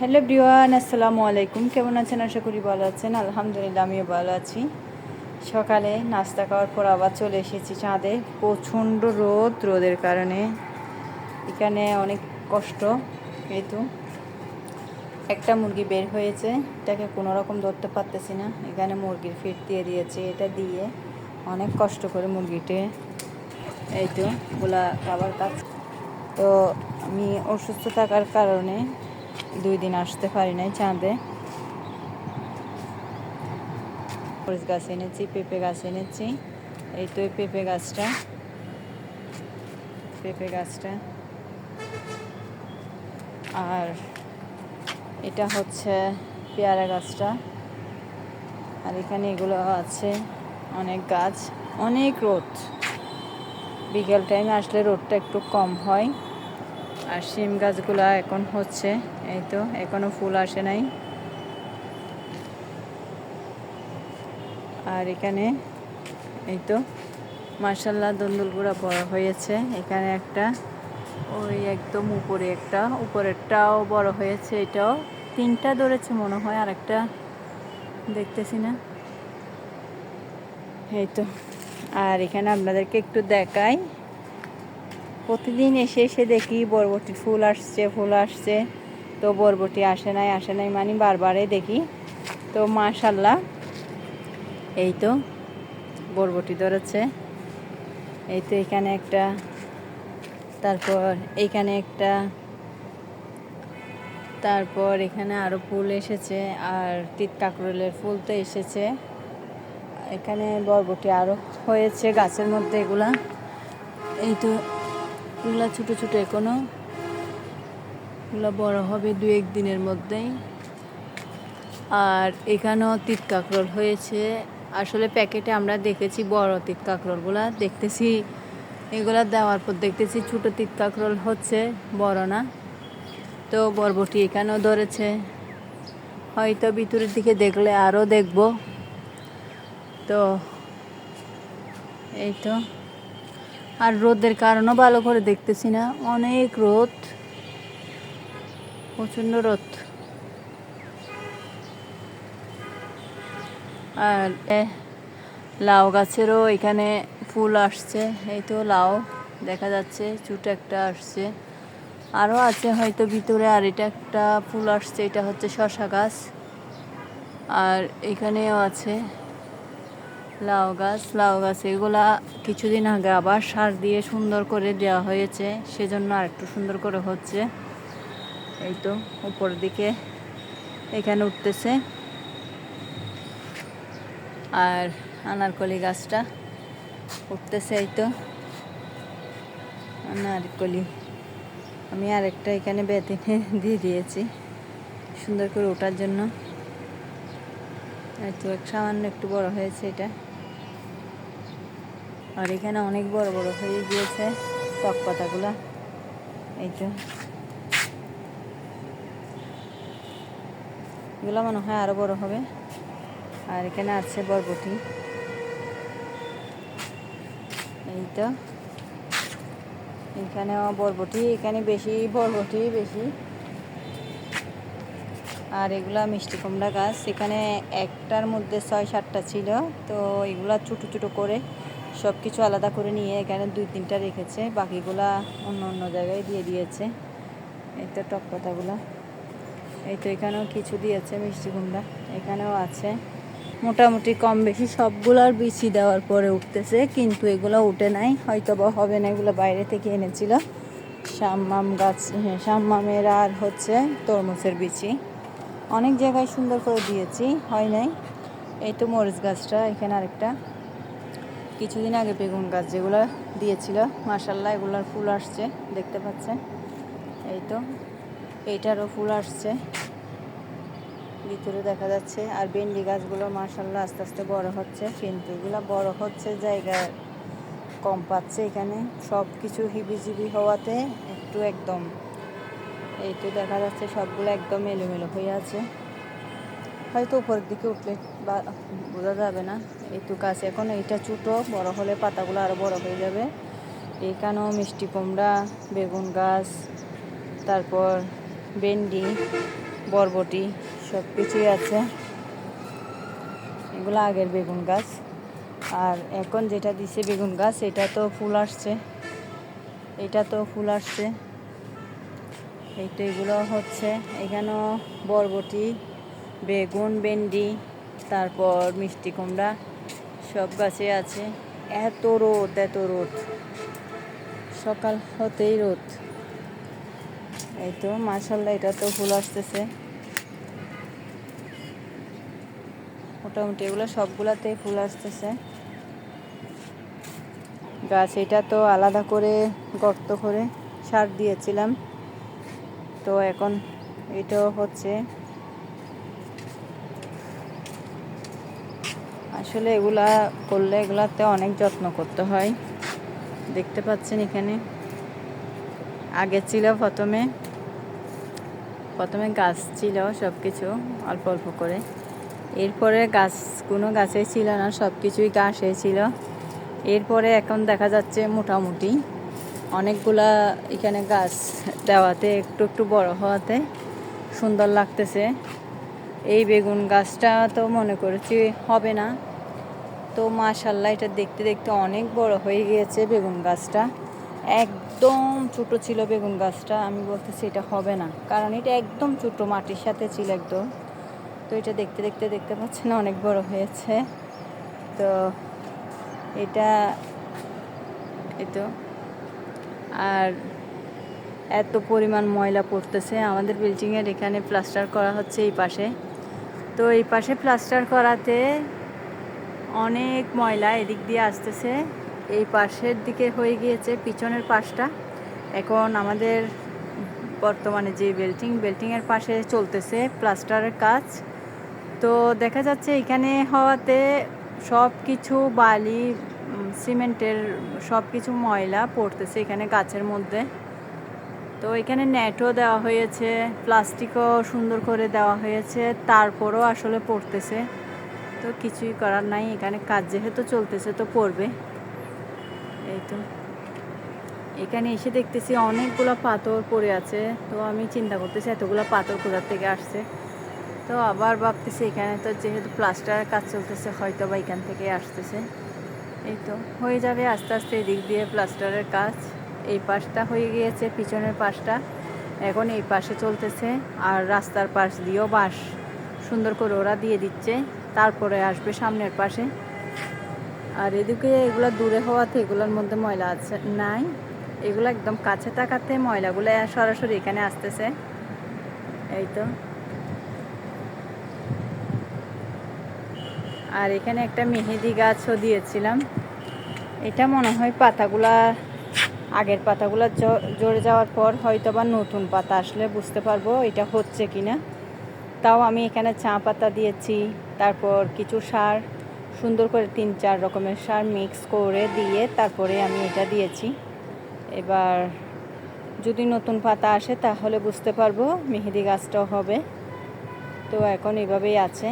Hello ব্রিওয়ান আসসালামু আলাইকুম। কেমন আছেন? আশা করি ভালো আছেন। আলহামদুলিল্লাহ, আমিও ভালো আছি। সকালে নাস্তা খাওয়ার পর আবার চলে এসেছি চাঁদে। প্রচণ্ড রোদ, রোদের কারণে। এখানে অনেক কষ্ট, এই তো। একটা মুরগি বের হয়েছে। এটাকে কোনো রকম ধরতে পারতেছি না। এখানে মুরগির ফিট দিয়ে দিয়েছে। এটা দিয়ে অনেক কষ্ট করে মুরগিটে, এই তো গোলা খাবার কাজ তো আমি অসুস্থ থাকার কারণে দুই দিন আসতে পারি নাই চাঁদে। মরিচ গাছ এনেছি, পেঁপে গাছ এনেছি। এই তো পেঁপে গাছটা। পেঁপে গাছটা। আর এটা হচ্ছে পেয়ারা গাছটা। আর এখানে এগুলো আছে অনেক গাছ, অনেক রোদ। বিকেল টাইমে আসলে রোদটা একটু কম হয়। আর শিম গাছগুলো এখন হচ্ছে, এই তো, এখনও ফুল আসে নাই। আর এখানে, এই তো মার্শাল্লাহ দন্দুলগুড়া বড় হয়েছে। এখানে একটা, ওই একদম উপরে একটা, উপরেরটাও বড় হয়েছে, এটাও তিনটা ধরেছে মনে হয় আর একটা দেখতেছি না। এই তো, আর এখানে আপনাদেরকে একটু দেখাই। প্রতিদিন এসে এসে দেখি বরবটির ফুল আসছে ফুল আসছে। তো বরবটি আসে নাই আসে নাই মানে বারবারে দেখি। তো মাশাল্লাহ, এই তো বরবটি ধরেছে। এই তো এখানে একটা, তারপর এইখানে একটা, তারপর এখানে আরও ফুল এসেছে, আর তিত কাকরলের ফুল তো এসেছে। এখানে বরবটি আরও হয়েছে গাছের মধ্যে এগুলা। এই তো এগুলা ছোটো ছোটো এখনও। এগুলো বড় হবে দু এক দিনের মধ্যেই। আর এখানেও তিত কাকরোল হয়েছে। আসলে প্যাকেটে আমরা দেখেছি বড় তিত কাকরোলগুলা দেখতেছি এগুলা দেওয়ার পর দেখতেছি ছোটো তিত কাকরোল হচ্ছে, বড় না। তো বরবটি এখানেও ধরেছে। হয়তো ভিতরের দিকে দেখলে আরও দেখব। তো এই তো। আর রোদের কারণও ভালো করে দেখতেছি না। অনেক রোদ। প্রচণ্ড রোদ। আর লাউ গাছেরও এখানে ফুল আসছে। এই তো লাউ, দেখা যাচ্ছে ছোট একটা আসছে। আরও আছে হয়তো ভিতরে, আর এটা একটা ফুল আসছে, এটা হচ্ছে শশা গাছ। আর এখানেও আছে। লাউ গাছ লাউ গাছ, এগুলা কিছুদিন আগে আবার সার দিয়ে সুন্দর করে দেওয়া হয়েছে, সেজন্য আর একটু সুন্দর করে হচ্ছে। এই তো, উপরের দিকে এখানে উঠতেছে। আর আনারকলি গাছটা উঠতেছে এই তো। আনারকলি, আমি আরেকটা এখানে বেঁধে দিয়ে দিয়েছি, সুন্দর করে ওঠার জন্য। এই তো সামান্য একটু বড় হয়েছে এটা। আর এখানে অনেক বড় বড় হয়ে গিয়েছে টক পাতাগুলা। এই তো এগুলো মনে হয় আরও বড় হবে। আর এখানে আছে বরবটি। এই তো এখানেও বরবটি, এখানে বেশি বরবটি, বেশি। আর এগুলা মিষ্টি কুমড়া গাছ। এখানে একটার মধ্যে ছয় সাতটা ছিল, তো এগুলা ছোটো ছোটো করে সব কিছু আলাদা করে নিয়ে এখানে দুই তিনটা রেখেছে, বাকিগুলা অন্য অন্য জায়গায় দিয়ে দিয়েছে। এই তো টক পাতাগুলা। এই তো এখানেও কিছু দিয়েছে মিষ্টি কুমড়া, এখানেও আছে। মোটামুটি কম বেশি সবগুলার বিচি দেওয়ার পরে উঠতেছে, কিন্তু এগুলো উঠে নাই। হয়তো বা হবে না, এগুলো বাইরে থেকে এনেছিল। শাম্মাম গাছ হ্যাঁ শাম্মামের আর হচ্ছে তরমুজের বিচি। অনেক জায়গায় সুন্দর করে দিয়েছি, হয় নাই। এই তো মরিচ গাছটা, এখানে আরেকটা। কিছুদিন আগে বেগুন গাছ যেগুলো দিয়েছিল মাসাল্লাহ এগুলোর ফুল আসছে, দেখতে পাচ্ছেন? এই তো, এইটারও ফুল আসছে। ভিতরে দেখা যাচ্ছে, আর ভেন্ডি গাছগুলো মাসাল্লাহ আস্তে আস্তে বড় হচ্ছে, কিন্তু এগুলো বড় হচ্ছে জায়গা কম পাচ্ছে এখানে। সব কিছু হিবিজিবি হওয়াতে একটু একদম, এই তো দেখা যাচ্ছে সবগুলো একদম এলোমেলো হয়ে আছে। হয়তো উপরের দিকে উঠলে বা বোঝা যাবে না। তো গাছ এখন এইটা ছোটো, বড় হলে পাতাগুলো আরও বড় হয়ে যাবে। এখানেও মিষ্টি কুমড়া, বেগুন গাছ, তারপর ভেন্ডি, বরবটি সব কিছুই আছে। এগুলো আগের বেগুন গাছ। আর এখন যেটা দিছে বেগুন গাছ, এটা তো ফুল আসছে। এটা তো ফুল আসছে। এই তো এগুলো হচ্ছে। এখানেও বরবটি বেগুন, ভেন্ডি, তারপর মিষ্টি কুমড়া সব গাছে আছে। এত রোদ এত রোদ। সকাল হতেই রোদ। এই তো মাসাল্লাহ এটা তো ফুল আসতেছে। মোটামুটি এগুলো সবগুলাতেই ফুল আসতেছে। গাছ এটা তো আলাদা করে গর্ত করে সার দিয়েছিলাম। তো এখন এটাও হচ্ছে। আসলে এগুলা করলে এগুলাতে অনেক যত্ন করতে হয়। দেখতে পাচ্ছেন এখানে। আগে ছিল প্রথমে। প্রথমে গাছ ছিল সব কিছু অল্প অল্প করে। এরপরে গাছ, কোনো গাছেই ছিল না সব কিছুই গাছে ছিল। এরপরে এখন দেখা যাচ্ছে মোটামুটি অনেকগুলা এখানে গাছ দেওয়াতে একটু একটু বড় হওয়াতে সুন্দর লাগতেছে। এই বেগুন গাছটা তো মনে করেছি হবে না। তো মাশাল্লাহ, এটা দেখতে দেখতে অনেক বড় হয়ে গিয়েছে বেগুন গাছটা। একদম ছোট ছিল বেগুন গাছটা, আমি বলতেছি এটা হবে না, কারণ এটা একদম ছোট মাটির সাথে ছিল একদম। তো এটা দেখতে দেখতে দেখতে পাচ্ছেন অনেক বড় হয়েছে। তো এটা, এই তো। আর এত পরিমাণ ময়লা পড়তেছে, আমাদের বিল্ডিংয়ের এখানে প্লাস্টার করা হচ্ছে এই পাশে। তো এই পাশে প্লাস্টার করাতে অনেক ময়লা এদিক দিয়ে আসতেছে। এই পাশের দিকে হয়ে গিয়েছে পিছনের পাশটা। এখন আমাদের বর্তমানে যে বেল্টিং বেল্টিংয়ের পাশে চলতেছে প্লাস্টারের কাজ। তো দেখা যাচ্ছে এখানে হওয়াতে সব কিছু বালি সিমেন্টের সব কিছু ময়লা পড়তেছে এখানে গাছের মধ্যে। তো এখানে নেটও দেওয়া হয়েছে প্লাস্টিকও সুন্দর করে দেওয়া হয়েছে, তারপরও আসলে পড়তেছে। তো কিছুই করার নাই, এখানে কাজ যেহেতু চলতেছে তো পড়বে এই তো। এখানে এসে দেখতেছি অনেকগুলো পাথর পড়ে আছে, তো আমি চিন্তা করতেছি এতগুলো পাথর কোথার থেকে আসছে। তো আবার ভাবতেছি এখানে তো যেহেতু প্লাস্টারের কাজ চলতেছে, হয়তো বা এখান থেকে আসতেছে। এই তো, হয়ে যাবে আস্তে আস্তে এদিক দিয়ে প্লাস্টারের কাজ। এই পাশটা হয়ে গিয়েছে, পিছনের পাশটা। এখন এই পাশে চলতেছে, আর রাস্তার পাশ দিয়েও বাঁশ। সুন্দর করে ওরা দিয়ে দিচ্ছে, তারপরে আসবে সামনের পাশে। আর এদিকে এগুলো দূরে হওয়াতে এগুলোর মধ্যে ময়লা আছে, নাই। এগুলো একদম কাছে থাকাতে ময়লাগুলো সরাসরি এখানে আসতেছে। এই তো। আর এখানে একটা মেহেদি গাছও দিয়েছিলাম। এটা মনে হয় পাতাগুলা, আগের পাতাগুলো জড়ে যাওয়ার পর হয়তো বা নতুন পাতা আসলে বুঝতে পারব এটা হচ্ছে কিনা। তাও আমি এখানে চা পাতা দিয়েছি, তারপর কিছু সার, সুন্দর করে তিন চার রকমের সার মিক্স করে দিয়ে তারপরে আমি এটা দিয়েছি। এবার যদি নতুন পাতা আসে তাহলে বুঝতে পারব, মেহেদি গাছটাও হবে। তো এখন এভাবেই আছে।